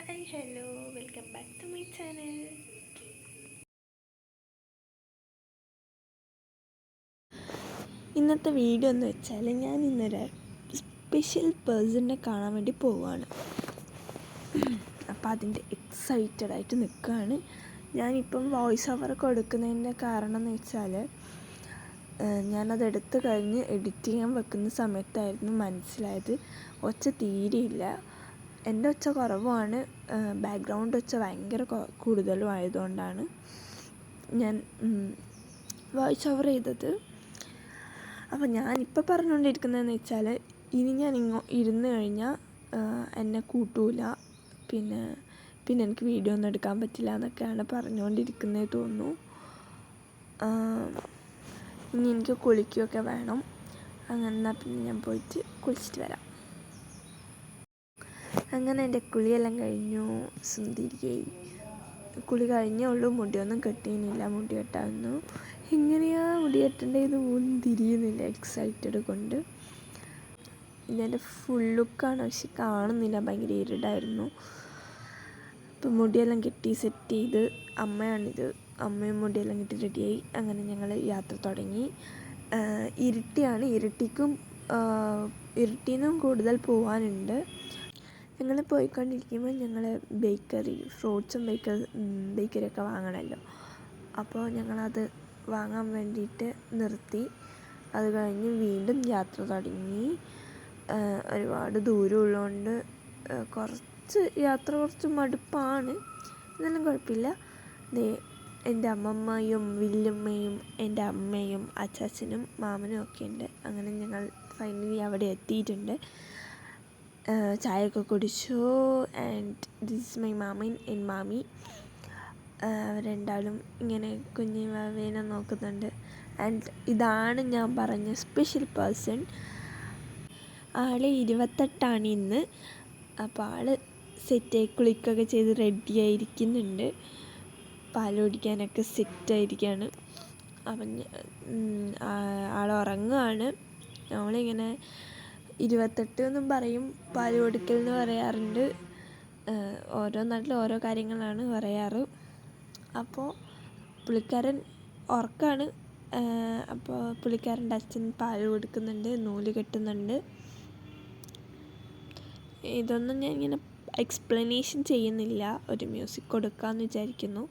Hi hello welcome back to my channel ഇന്നത്തെ video എന്ന് വെച്ചാൽ ഞാൻ ഇന്നൊരു സ്പെഷ്യൽ പേഴ്സണിനെ കാണാൻ വേണ്ടി പോവുകയാണ് അപ്പോൾ അതിന്റെ എക്സൈറ്റഡ് ആയിട്ട് നിൽക്കുകയാണ് ഞാനിപ്പം വോയിസ് ഓവർ കൊടുക്കുന്നതിന്റെ കാരണം എന്ന് വെച്ചാൽ ഞാനത് എടുത്തു കഴിഞ്ഞ് എഡിറ്റ് ചെയ്യാൻ വെക്കുന്ന സമയത്തായിരുന്നു മനസ്സിലായത്. ഒച്ച തീരെയില്ല. എന്റെ ഒച്ച കുറവുമാണ് ബാക്ക്ഗ്രൗണ്ട് ഒച്ച ഭയങ്കര കൂടുതലും ആയതുകൊണ്ടാണ്. ഞാൻ വോയിസ് ഓവർ ചെയ്തത്. അപ്പോൾ ഞാനിപ്പോൾ പറഞ്ഞുകൊണ്ടിരിക്കുന്നതെന്ന് വെച്ചാൽ ഇനി ഞാൻ ഇങ്ങോ ഇരുന്ന് കഴിഞ്ഞാൽ എന്നെ കൂട്ടൂല. പിന്നെ പിന്നെ എനിക്ക് വീഡിയോ ഒന്നും എടുക്കാൻ പറ്റില്ല എന്നൊക്കെയാണ് പറഞ്ഞുകൊണ്ടിരിക്കുന്നത് തോന്നുന്നു. ഇനി എനിക്ക് കുളിക്കുകയൊക്കെ വേണം. അങ്ങനെ എന്നാൽ പിന്നെ ഞാൻ പോയിട്ട് കുളിച്ചിട്ട് വരാം. അങ്ങനെ എന്റെ കുളിയെല്ലാം കഴിഞ്ഞു. സുന്ദരിയായി കുളി കഴിഞ്ഞേ ഉള്ളൂ. മുടിയൊന്നും കെട്ടിയില്ല മുടി കെട്ടാവുന്നു എങ്ങനെയാ മുടി കെട്ടേണ്ടത് പോലും തിരിയുന്നില്ല. എക്സൈറ്റഡ് കൊണ്ട്. ഇതെന്റെ ഫുൾ ലുക്കാണ് പക്ഷെ കാണുന്നില്ല. ഭയങ്കര ഇരുടായിരുന്നു. അപ്പം മുടിയെല്ലാം കെട്ടി സെറ്റ് ചെയ്ത് അമ്മയാണിത്. അമ്മയും മുടിയെല്ലാം കെട്ടി റെഡിയായി അങ്ങനെ ഞങ്ങൾ യാത്ര തുടങ്ങി. ഇരുട്ടിയാണ്. ഇരുട്ടിക്കും ഇരുട്ടിന്നും കൂടുതൽ പോകാനുണ്ട് ഞങ്ങൾ പോയിക്കൊണ്ടിരിക്കുമ്പോൾ ഞങ്ങൾ ബേക്കറി ഫ്രൂട്ട്സും ബേക്കറി ബേക്കറിയൊക്കെ വാങ്ങണമല്ലോ. അപ്പോൾ ഞങ്ങളത് വാങ്ങാൻ വേണ്ടിയിട്ട് നിർത്തി. അത് കഴിഞ്ഞ് വീണ്ടും യാത്ര തുടങ്ങി. ഒരുപാട് ദൂരമുള്ളതുകൊണ്ട് കുറച്ച് യാത്ര കുറച്ച് മടുപ്പാണ്. എന്നാലും കുഴപ്പമില്ല. ദേ എന്റെ അമ്മമ്മയും വില്ലുമ്മയും എന്റെ അമ്മയും അച്ചാച്ചനും മാമനും ഒക്കെ ഉണ്ട്. അങ്ങനെ ഞങ്ങൾ ഫൈനലി അവിടെ എത്തിയിട്ടുണ്ട്. ചായയൊക്കെ കുടിച്ചു. ആൻഡ് ദിസ് ഇസ് മൈ മാമിൻ ആൻഡ് മാമി രണ്ടാളും ഇങ്ങനെ കുഞ്ഞു വേനെ നോക്കുന്നുണ്ട്. ആൻഡ് ഇതാണ് ഞാൻ പറഞ്ഞ സ്പെഷ്യൽ പേഴ്സൺ ആൾ ഇരുപത്തെട്ടാണ് ഇന്ന്. അപ്പോൾ ആൾ സെറ്റായി കുളിക്കൊക്കെ ചെയ്ത് റെഡി ആയിരിക്കുന്നുണ്ട്. പാൽ കുടിക്കാനൊക്കെ സെറ്റായിരിക്കുകയാണ് അവൻ ആൾ ഉറങ്ങുകയാണ് നമ്മളിങ്ങനെ ഇരുപത്തെട്ട് എന്നും പറയും പാൽ കൊടുക്കൽ എന്ന് പറയാറുണ്ട് ഓരോ നാട്ടിലും ഓരോ കാര്യങ്ങളാണ് പറയാറ്. അപ്പോൾ പുള്ളിക്കാരൻ ഉറക്കാണ്. അപ്പോൾ പുള്ളിക്കാരന്റെ അച്ഛൻ പാൽ കൊടുക്കുന്നുണ്ട് നൂൽ കെട്ടുന്നുണ്ട്. ഇതൊന്നും ഞാൻ ഇങ്ങനെ എക്സ്പ്ലനേഷൻ ചെയ്യുന്നില്ല. ഒരു മ്യൂസിക് കൊടുക്കാമെന്ന് വിചാരിക്കുന്നു.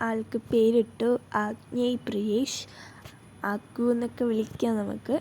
ആൾക്ക് പേരിട്ടു ആഗ്നേയ് പ്രിയേഷ് ആക്കു എന്നൊക്കെ വിളിക്കാം നമുക്ക്.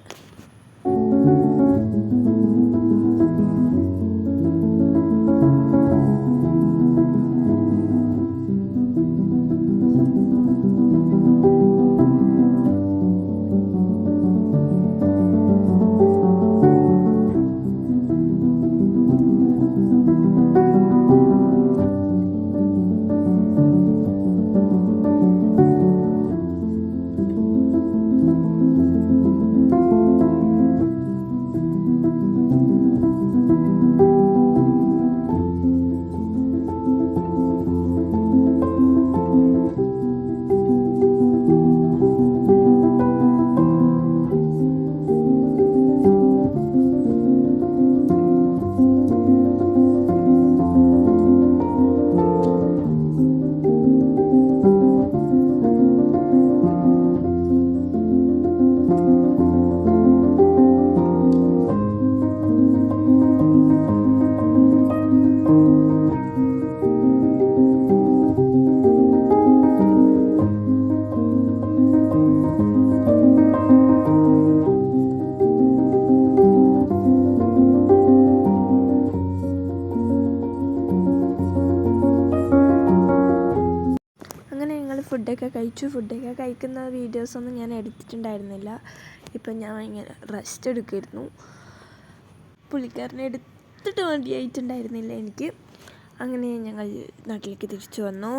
ഫുഡൊക്കെ കഴിച്ചു. ഫുഡൊക്കെ കഴിക്കുന്ന വീഡിയോസൊന്നും ഞാൻ എടുത്തിട്ടുണ്ടായിരുന്നില്ല. ഇപ്പം ഞാൻ ഇങ്ങനെ റെസ്റ്റ് എടുക്കുമായിരുന്നു പുള്ളിക്കാരനെ എടുത്തിട്ട് മതിയായിട്ടുണ്ടായിരുന്നില്ല എനിക്ക്. അങ്ങനെ ഞങ്ങൾ നാട്ടിലേക്ക് തിരിച്ചു വന്നു.